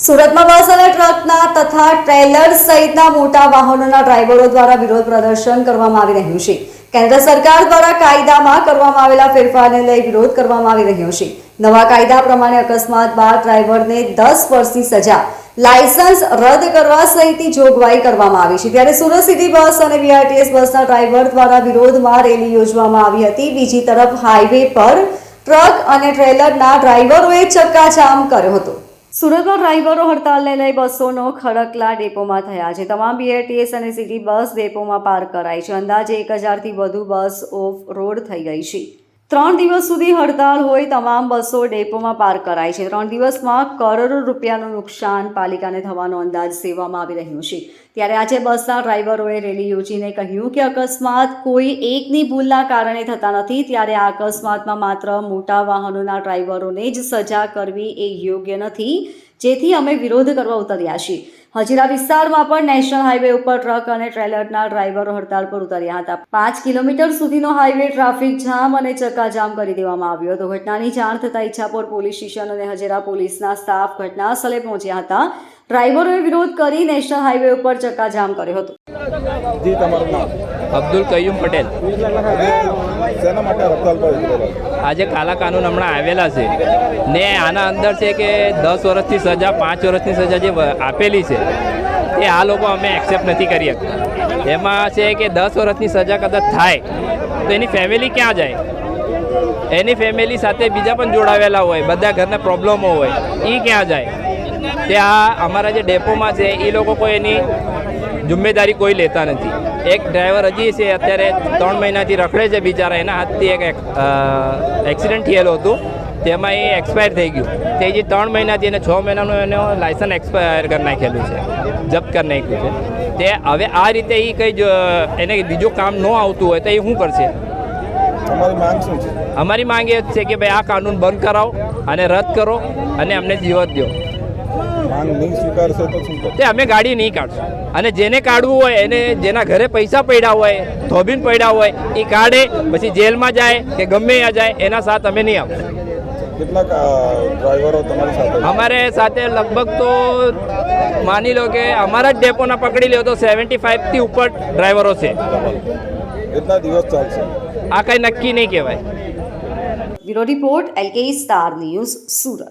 સુરતમાં બસ અને ટ્રકના તથા ટ્રેલર સહિતના મોટા વાહનોના ડ્રાઈવરો દ્વારા વિરોધ પ્રદર્શન કરવામાં આવી રહ્યું છે. કેન્દ્ર સરકાર દ્વારા કાયદામાં કરવામાં આવેલા ફેરફારને લઈ વિરોધ કરવામાં આવી રહ્યો છે. નવા કાયદા પ્રમાણે અકસ્માત બાદ ડ્રાઈવરને દસ વર્ષની સજા, લાયસન્સ રદ કરવા સહિતની જોગવાઈ કરવામાં આવી છે. ત્યારે સુરત સિટી બસ અને બીઆરટીએસ બસના ડ્રાઈવર દ્વારા વિરોધમાં રેલી યોજવામાં આવી હતી. બીજી તરફ હાઈવે પર ટ્રક અને ટ્રેલરના ડ્રાઈવરોએ ચક્કાજામ કર્યો હતો. સુરતમાં ડ્રાઈવરો હડતાલને લઈ બસોનો ખડકલા ડેપોમાં થયા છે. તમામ બીઆરટીએસ અને સિટી બસ ડેપોમાં પાર્ક કરાઈ છે. અંદાજે એક હજારથી વધુ બસ ઓફ રોડ થઈ ગઈ છે. ત્રણ દિવસ સુધી હડતાલ હોય તમામ બસો ડેપોમાં પાર કરાય છે. ત્રણ દિવસમાં કરોડો રૂપિયાનું નુકસાન પાલિકાને થવાનો અંદાજ સેવામાં આવી રહ્યો છે. ત્યારે આજે બસના ડ્રાઈવરોએ રેલી યોજીને કહ્યું કે અકસ્માત કોઈ એકની ભૂલના કારણે થતા નથી. ત્યારે આ અકસ્માતમાં માત્ર મોટા વાહનોના ડ્રાઈવરોને જ સજા કરવી એ યોગ્ય નથી. જેથી અમે વિરોધ કરવા ઉતર્યા છીએ. હજીરા વિસ્તારમાં પણ નેશનલ હાઈવે ઉપર ટ્રક અને ટ્રેલરના ડ્રાઈવરો હડતાળ પર ઉતર્યા હતા. પાંચ કિલોમીટર સુધીનો હાઈવે ટ્રાફિક જામ અને ચક્કાજામ કરી દેવામાં આવ્યો હતો. ઘટનાની જાણ થતાં ઈચ્છાપોર પોલીસ સ્ટેશન અને હજીરા પોલીસના સ્ટાફ ઘટના સ્થળે પહોંચ્યા હતા. ડ્રાઈવરોએ વિરોધ કરી નેશનલ હાઈવે ઉપર ચક્કાજામ કર્યો હતો. જી તમારું નામ? અબ્દુલ કયુમ પટેલ. શેના માટે હડતાલ આજે કાલા કાનૂન હમણાં આવેલા છે ને આના અંદર છે કે દસ વર્ષની સજા પાંચ વર્ષની સજા જે આપેલી છે એ આ લોકો અમે એક્સેપ્ટ નથી કરી શકતા. એમાં છે કે દસ વર્ષની સજા કદાચ થાય તો એની ફેમિલી ક્યાં જાય? એની ફેમિલી સાથે બીજા પણ જોડાવેલા હોય બધા ઘરના પ્રોબ્લેમો હોય એ ક્યાં જાય? તે આ અમારા જે ડેપોમાં છે એ લોકો કોઈ એની જિમ્મેદારી કોઈ લેતા નથી. એક ડ્રાઈવર હજી છે અત્યારે ત્રણ મહિનાથી રખડે છે બિચારા એના હાથથી એક એક્સિડન્ટ થયેલું હતું તેમાં એ એક્સપાયર થઈ ગયું. તે જે ત્રણ મહિનાથી એને છ મહિનાનું એનો લાયસન્સ એક્સપાયર કરી નાખેલું છે જપ્ત કરી નાખ્યું છે. તે હવે આ રીતે એ કંઈ જ એને બીજું કામ ન આવતું હોય તો એ શું કરશે? અમારી માંગ એ જ છે કે ભાઈ આ કાનૂન બંધ કરાવો અને રદ કરો અને અમને જીવત દો. માંગ નહીં સ્વીકારશે તો શું તે અમે ગાડી નહીં કાઢશું. અને જેને કાઢવું હોય એને જેના ઘરે પૈસા પડ્યા હોય ધોબીન પડ્યા હોય એ કાઢે પછી જેલમાં જાય કે ગમે ત્યાં જાય એના સાથ અમે નહીં આપશું કેટલાક ડ્રાઈવરો તમારી સાથે? અમારે સાથે લગભગ તો માની લો કે અમારા જ ડેપોના પકડી લ્યો તો સેવન્ટી ફાઈવથી ઉપર ડ્રાઈવરો છે. કેટલા દિવસ ચાલશે? આ કંઈ નક્કી નહીં કહેવાય. Bureau report LK star news Surat.